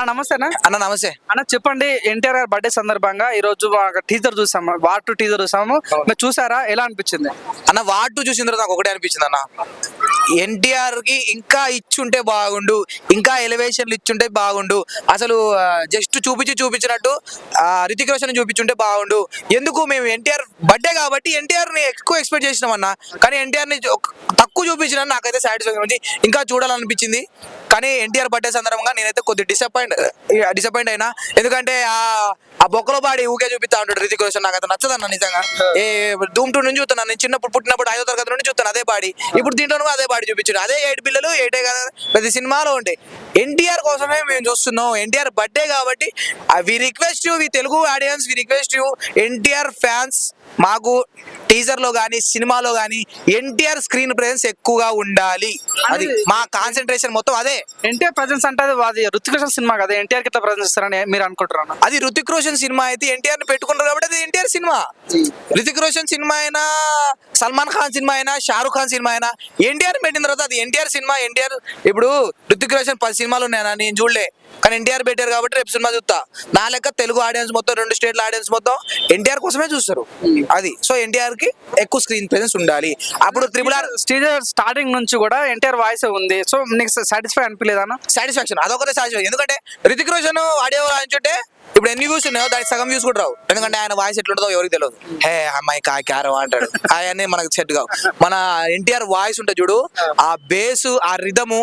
అన్న నమస్తే అన్న. అన్న నమస్తే. అన్న చెప్పండి ఎన్టీఆర్ గారి బర్త్డే సందర్భంగా ఈ రోజు టీజర్ చూసాము వార్ టు టీజర్ చూసాము. మీరు చూసారా? ఎలా అనిపించింది? అన్న వాటు చూసిన తర్వాత నాకు ఒకటే అనిపించింది అన్న. ఎన్టీఆర్కి ఇంకా ఇచ్చుంటే బాగుండు ఇంకా ఎలివేషన్లు ఇచ్చుంటే బాగుండు. అసలు జస్ట్ చూపించి చూపించినట్టు రితిక్ రోషన్ చూపించుంటే బాగుండు. ఎందుకు మేము ఎన్టీఆర్ బర్త్డే కాబట్టి ఎన్టీఆర్ని ఎక్కువ ఎక్స్పెక్ట్ చేసినాం అన్న. కానీ ఎన్టీఆర్ని తక్కువ చూపించిన నాకైతే సాటిస్ఫాక్షన్ ఉంది. ఇంకా చూడాలనిపించింది. కానీ ఎన్టీఆర్ బర్త్డే సందర్భంగా నేనైతే కొద్దిగా డిసప్పాయింట్ డిసప్పాయింట్ అయినా. ఎందుకంటే ఆ ఆ బొక్కలో బాడి ఊకే చూపిస్తా ఉంటాడు రితిక్ రోషన్ నాకు. అయితే నచ్చదన్న నిజంగా. ఏ ధూమ్ టూ నుంచి చూస్తాను నేను చిన్నప్పుడు పుట్టినప్పుడు ఐదో తరగతి నుండి చూస్తాను అదే బాడీ ఇప్పుడు దీంట్లోనూ అదే బాడీ చూపించాడు. అదే ఏడు పిల్లలు ఏటే కదా. ప్రతి సినిమాలో ఉంటాయి ఎన్టీఆర్ కోసమే మేము చూస్తున్నాం. ఎన్టీఆర్ బర్త్డే కాబట్టి we request you we Telugu audience we request you NTR fans మాకు టీజర్లో కానీ సినిమాలో కానీ ఎన్టీఆర్ స్క్రీన్ ప్రెజెన్స్ ఎక్కువగా ఉండాలి. అది మా కాన్సన్ట్రేషన్ మొత్తం అదే. ఎన్టీఆర్ ప్రజెన్స్ అంటే అది రుతిక్ రోషన్ సినిమా కదా ఎన్టీఆర్కి ప్రజెన్స్ ఇస్తారని మీరు అనుకుంటారు అన్న? అది రుతిక్ రోషన్ సినిమా అయితే ఎన్టీఆర్ని పెట్టుకున్నారు కాబట్టి అది ఎన్టీఆర్ సినిమా. రితిక్ రోషన్ సినిమా అయినా సల్మాన్ ఖాన్ సినిమా అయినా షారుఖ్ ఖాన్ సినిమా అయినా ఎన్టీఆర్ పెట్టిన తర్వాత అది ఎన్టీఆర్ సినిమా ఎన్టీఆర్ ఇప్పుడు రుతిక్ రోషన్ పది సినిమాలు ఉన్నాయన్నా నేను చూడలే. కానీ ఎన్టీఆర్ పెట్టారు కాబట్టి రేపు సినిమా చూస్తా. నా లెక్క తెలుగు ఆడియన్స్ మొత్తం రెండు స్టేట్ల ఆడియన్స్ మొత్తం ఎన్టీఆర్ కోసమే చూస్తారు. అది. సో ఎన్టీఆర్కి ఎక్కువ స్క్రీన్ ప్రెజెన్స్ ఉండాలి. అప్పుడు త్రిబుల్ ఆర్ టీజర్ స్టార్టింగ్ నుంచి కూడా ఎన్టీఆర్ వాయిస్ ఉంది. సో నీకు సాటిస్ఫై అనిపించలేదన్న సాటిస్ఫాక్షన్ అదొకటే సాటిస్ఫాక్షన్ ఎందుకంటే రితిక్ రోషన్ ఆడియో రాయించుంటే ఇప్పుడు ఎన్ని వ్యూస్ ఉన్నాయో దానికి సగం వ్యూస్ కూడా రావు. ఎందుకంటే ఆయన వాయిస్ ఎట్లుంటుందో ఎవరికి తెలియదు హే అమ్మాయి కా క్యారో అంటాడు. అవన్నీ మనకు సెట్ కావు. మన ఎన్టీఆర్ వాయిస్ ఉంటుంది చూడు ఆ బేస్ ఆ రిధము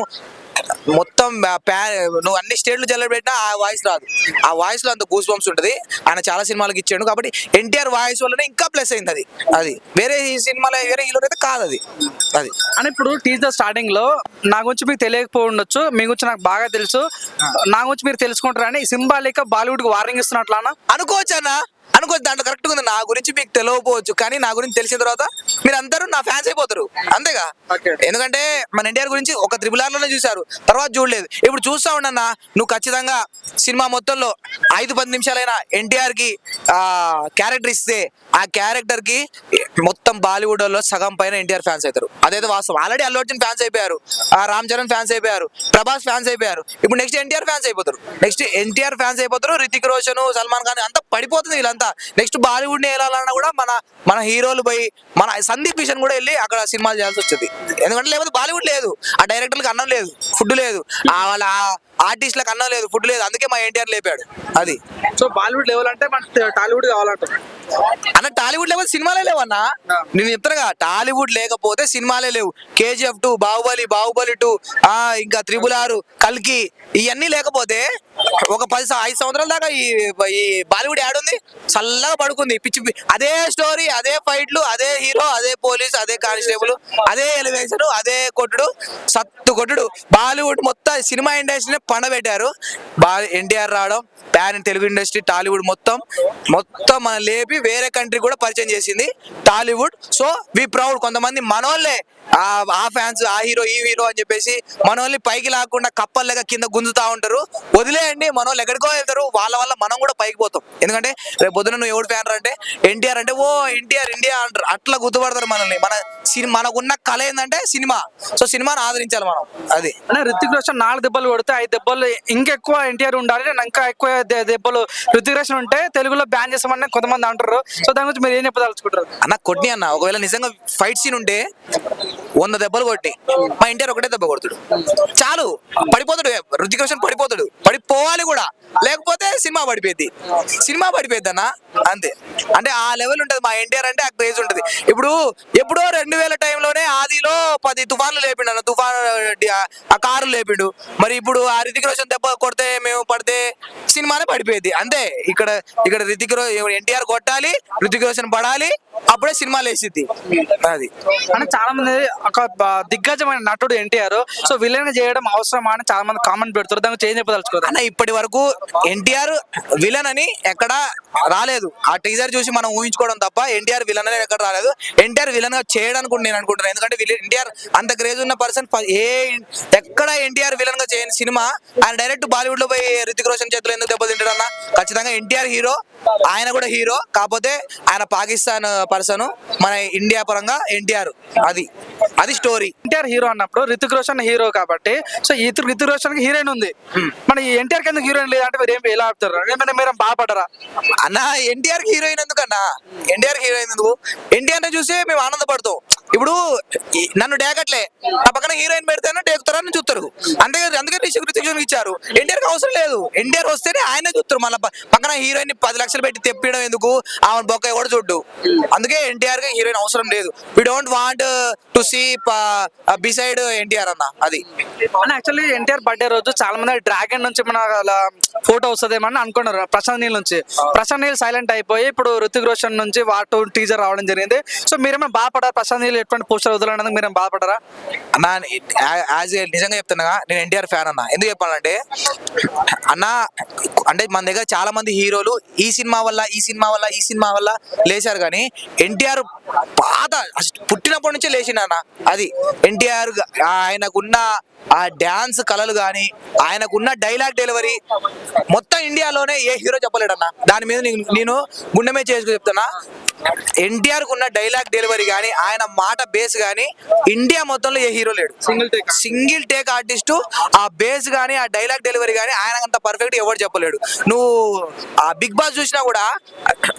మొత్తం నువ్వు అన్ని స్టేట్లు జల్లబెట్టినా ఆ వాయిస్ రాదు. ఆ వాయిస్లో అంత గూస్ బంప్స్ ఉంటుంది. ఆయన చాలా సినిమాలకు ఇచ్చాడు కాబట్టి ఎన్టీఆర్ వాయిస్ వల్లనే ఇంకా ప్లస్ అయింది అది. అది వేరే ఈ సినిమాలో వేరే హీరో అయితే కాదు అది. అది. అని ఇప్పుడు టీజర్ స్టార్టింగ్లో నా గురించి మీకు తెలియకపోయి ఉండొచ్చు మీ గురించి నాకు బాగా తెలుసు. నా గురించి మీరు తెలుసుకుంటారని సింబాలిక్ బాలీవుడ్కి వార్నింగ్ ఇస్తున్నట్లా అన్న? అనుకోవచ్చు అన్న? అనుకోవచ్చు దాంట్లో కరెక్ట్ ఉంది నా గురించి మీకు తెలియకపోవచ్చు కానీ నా గురించి తెలిసిన తర్వాత మీరు అందరూ నా ఫ్యాన్స్ అయిపోతారు. అంతేగా. ఎందుకంటే మన ఎన్టీఆర్ గురించి ఒక త్రిబుల్ ఆర్లోనే చూసారు తర్వాత చూడలేదు. ఇప్పుడు చూస్తా ఉండన్నా నువ్వు ఖచ్చితంగా సినిమా మొత్తంలో ఐదు పది నిమిషాలైనా ఎన్టీఆర్కి ఆ క్యారెక్టర్ ఇస్తే ఆ క్యారెక్టర్కి మొత్తం బాలీవుడ్లో సగం పైన ఎన్టీఆర్ ఫ్యాన్స్ అవుతారు. అదైతే వాస్తవం. ఆల్రెడీ అల్లు అర్జున్ ఫ్యాన్స్ అయిపోయారు. ఆ రామ్ చరణ్ ఫ్యాన్స్ అయిపోయారు. ప్రభాస్ ఫ్యాన్స్ అయిపోయారు. ఇప్పుడు నెక్స్ట్ ఎన్టీఆర్ ఫ్యాన్స్ అయిపోతారు. నెక్స్ట్ ఎన్టీఆర్ ఫ్యాన్స్ అయిపోతారు. రితిక్ రోషన్ సల్మాన్ ఖాన్ అంతా పడిపోతుంది వీళ్ళంతా. నెక్స్ట్ బాలీవుడ్ని వెళ్ళాలన్నా కూడా మన మన హీరోలు పోయి మన సందీప్ కిషన్ కూడా వెళ్ళి అక్కడ సినిమాలు చేయాల్సి వచ్చింది. ఎందుకంటే లేకపోతే బాలీవుడ్ లేదు. ఆ డైరెక్టర్లకు అన్నం లేదు. ఫుడ్ లేదు. ఆ వాళ్ళ ఆర్టిస్ట్లకు అన్నం లేదు ఫుడ్ లేదు అందుకే మా ఎన్టీఆర్ లేపాడు. అది. సో బాలీవుడ్ లెవెల్ అంటే మన టాలీవుడ్ కావాలంటారు. అన్న టాలీవుడ్ లేకపోతే సినిమాలే లేవన్నా? నేను చెప్తానుగా టాలీవుడ్ లేకపోతే సినిమాలే లేవు. KGF two Baahubali Baahubali two ఆ ఇంకా త్రిబుల్ ఆరు కల్కి ఇవన్నీ లేకపోతే ఒక పది ఐదు సంవత్సరాల దాకా ఈ ఈ బాలీవుడ్ యాడుంది చల్లగా పడుకుంది. పిచ్చి అదే స్టోరీ అదే ఫైట్లు అదే హీరో అదే పోలీస్ అదే కానిస్టేబుల్ అదే ఎలివేషన్ అదే కొట్టుడు సత్తు కొట్టుడు. బాలీవుడ్ మొత్తం సినిమా ఇండస్ట్రీని పండబెట్టారు. బాగా ఎన్టీఆర్ రావడం ప్యాన్ తెలుగు ఇండస్ట్రీ టాలీవుడ్ మొత్తం మొత్తం మన లేపి వేరే కంట్రీ కూడా పరిచయం చేసింది టాలీవుడ్. సో వి ప్రౌడ్ కొంతమంది మనోళ్ళే. ఆ ఫ్యాన్స్ ఆ హీరో ఈ హీరో అని చెప్పేసి మనోళ్ళని పైకి లాకుండా కప్పల్లాగా కింద గుంజుతా ఉంటారు. వదిలేయండి మనోళ్ళు ఎక్కడికో వెళ్తారు. వాళ్ళ వల్ల మనం కూడా పైకి పోతాం. ఎందుకంటే రేపు పొద్దున నువ్వు ఎవడు ఫ్యాన్ అంటే ఎన్టీఆర్ అంటే ఓ ఎన్టీఆర్ ఇండియా అంటారు. అట్లా గుర్తుపడతారు మనల్ని. మన సినిమా మనకున్న కళ ఏంటంటే సినిమా. సో సినిమాను ఆదరించాలి మనం. అది రితిక్ రోషన్ నాలుగు దెబ్బలు కొడితే ఐదు దెబ్బలు ఇంకెక్కువ ఎన్టీఆర్ ఉండాలి ఇంకా ఎక్కువ దెబ్బలు రితిక్ రోషన్ ఉంటే తెలుగులో బ్యాన్ చేస్తామని కొంతమంది అంటారు సో దాని గురించి మీరు ఏం చెప్పదలుచుకుంటారు అన్న కొట్టి అన్న ఒకవేళ నిజంగా ఫైట్ సీన్ ఉంటే వంద దెబ్బలు కొట్టి మా ఇంటర్ ఒకటే దెబ్బ కొడుతుడు. చాలు పడిపోతాడు. రుతిక్ రోషన్ పడిపోతాడు. పడిపోవాలి కూడా. లేకపోతే సినిమా పడిపోద్ది సినిమా పడిపోద్ది అన్న అంతే. అంటే ఆ లెవెల్ ఉంటుంది. మా ఎన్టీఆర్ అంటే ఆ క్రేజ్ ఉంటుంది. ఇప్పుడు ఎప్పుడో రెండు వేల టైంలోనే ఆదిలో పది తుఫాన్లు లేపిండు అన్న. తుఫాన్ ఆ కారు లేపిండు. మరి ఇప్పుడు ఆ రితిక్ రోషన్ దెబ్బ కొడితే మేము పడితే సినిమానే పడిపోయేది అంతే. ఇక్కడ ఇక్కడ రితిక్ రో ఎన్టీఆర్ కొట్టాలి రితిక్ రోషన్ పడాలి అప్పుడే సినిమా వేసిద్ది అది. అంటే చాలా మంది ఒక దిగ్గజమైన నటుడు ఎన్టీఆర్. సో విలన్ చేయడం అవసరమా అని చాలా మంది కామెంట్ పెడుతున్నారు. దానికి చేంజ్ చెప్పదలుచుకోరు అన్న ఇప్పటి వరకు ఎన్టీఆర్ విలన్ అని ఎక్కడ రాలేదు. ఆ టీజర్ చూసి మనం ఊహించుకోవడం తప్ప ఎన్టీఆర్ విలన్ అనేది ఎక్కడ రాలేదు. ఎన్టీఆర్ విలన్గా చేయడానికి నేను అనుకుంటున్నాను ఎందుకంటే ఎన్టీఆర్ అంత క్రేజ్ ఉన్న పర్సన్ ఏ ఎక్కడ ఎన్టీఆర్ విలన్గా చేయని సినిమా ఆయన డైరెక్ట్ బాలీవుడ్లో పోయి రితిక్ రోషన్ చేతులు ఎందుకు దెబ్బతింటాడన్న ఖచ్చితంగా ఎన్టీఆర్ హీరో ఆయన కూడా హీరో. కాకపోతే ఆయన పాకిస్తాన్ పర్సన్ మన ఇండియా పరంగా ఎన్టీఆర్. అది. అది స్టోరీ ఎన్టీఆర్ హీరో అన్నప్పుడు రితిక్ రోషన్ హీరో కాబట్టి సో ఈ రితిక్ రోషన్కి హీరోయిన్ ఉంది. మన ఎన్టీఆర్ కింద హీరోయిన్ లేదంటే మీరు ఏం ఎలా ఆపుతారు? ఏమైనా మీరు బాధపడరా అన్న ఎన్టీఆర్ హీరోయిన్ ఎందుకన్నా? ఎన్టీఆర్ హీరోయిన్ ఎందుకు? ఎన్టీఆర్ని చూసి మేము ఆనందపడతాం. ఇప్పుడు నన్ను డేకట్లే నా పక్కన హీరోయిన్ పెడితేనే డేకుతారని చూస్తారు. అంతే అందుకే రిషి రితిక్ ఇచ్చారు. ఎన్టీఆర్కి అవసరం లేదు. ఎన్టీఆర్ వస్తేనే ఆయనే చూస్తారు. మళ్ళీ పక్కన హీరోయిన్ పది లక్షలు పెట్టి తెప్పియడం ఎందుకు? ఆమె బొక్క కూడా చూడ్డు. అందుకే ఎన్టీఆర్గా హీరోయిన్ అవసరం లేదు. We don't want to see beside NTR అన్న అది. యాక్చువల్లీ ఎన్టీఆర్ బర్త్డే రోజు చాలా మంది డ్రాగన్ నుంచి మన ఫోటో వస్తుందేమని అనుకున్నారు. ప్రశాంత్ నీల్ నుంచి. ప్రశాంత్ నీల్ సైలెంట్ అయిపోయి ఇప్పుడు ఋతిక్ రోషన్ నుంచి వాటు టీజర్ రావడం జరిగింది. సో మీరేమైనా బాధపడారు ప్రశాంత్ నీల్ ఎటువంటి పోస్టర్ వదలడానికి మీరు బాధపడరా? మ్యాన్ యాజ్ నిజంగా చెప్తున్నా నేను ఎన్టీఆర్ ఫ్యాన్ అన్న. ఎందుకు చెప్పాలంటే అన్న అంటే మన దగ్గర చాలా మంది హీరోలు ఈ సినిమా వల్ల ఈ సినిమా వల్ల ఈ సినిమా వల్ల లేచారు కానీ ఎన్టీఆర్ పాత పుట్టినప్పటి నుంచే లేచిండు అన్న. అది ఎన్టీఆర్ ఆయనకున్న ఆ డ్యాన్స్ కళలు కానీ ఆయనకున్న డైలాగ్ డెలివరీ మొత్తం ఇండియాలోనే ఏ హీరో చెప్పలేడన్న దాని మీద నేను- నేను గుండెమే చేసుకు చెప్తున్నా. ఎన్టీఆర్ ఉన్న డైలాగ్ డెలివరీ కానీ ఆయన మాట బేస్ కానీ ఇండియా మొత్తంలో ఏ హీరో లేడు. Single take. Single take artist ఆ బేస్ కానీ ఆ డైలాగ్ డెలివరీ కానీ ఆయన అంత పర్ఫెక్ట్ ఎవరు చెప్పలేడు. నువ్వు ఆ బిగ్ బాస్ చూసినా కూడా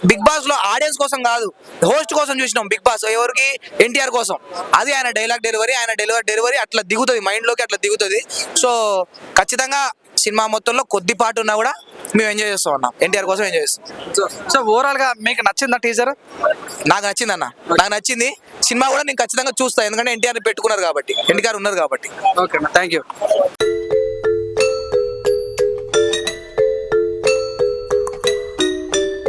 బిగ్ బాస్లో ఆడియన్స్ కోసం కాదు హోస్ట్ కోసం చూసినాం బిగ్ బాస్. ఎవరికి? ఎన్టీఆర్ కోసం. అది ఆయన డైలాగ్ డెలివరీ ఆయన డెలివరీ డెలివరీ అట్లా దిగుతుంది మైండ్లోకి అట్లా దిగుతుంది. సో ఖచ్చితంగా సినిమా మొత్తంలో కొద్దిపాటు ఉన్నా కూడా మేము ఎంజాయ్ చేస్తాం అన్న. ఎన్టీఆర్ కోసం ఎంజాయ్ చేస్తాం. సో ఓవరాల్గా మీకు నచ్చిందా టీజర్ నాకు నచ్చింది అన్న. నాకు నచ్చింది. సినిమా కూడా నేను ఖచ్చితంగా చూస్తాను ఎందుకంటే ఎన్టీఆర్ పెట్టుకున్నారు కాబట్టి ఎన్టీఆర్ ఉన్నారు కాబట్టి. Okay thank you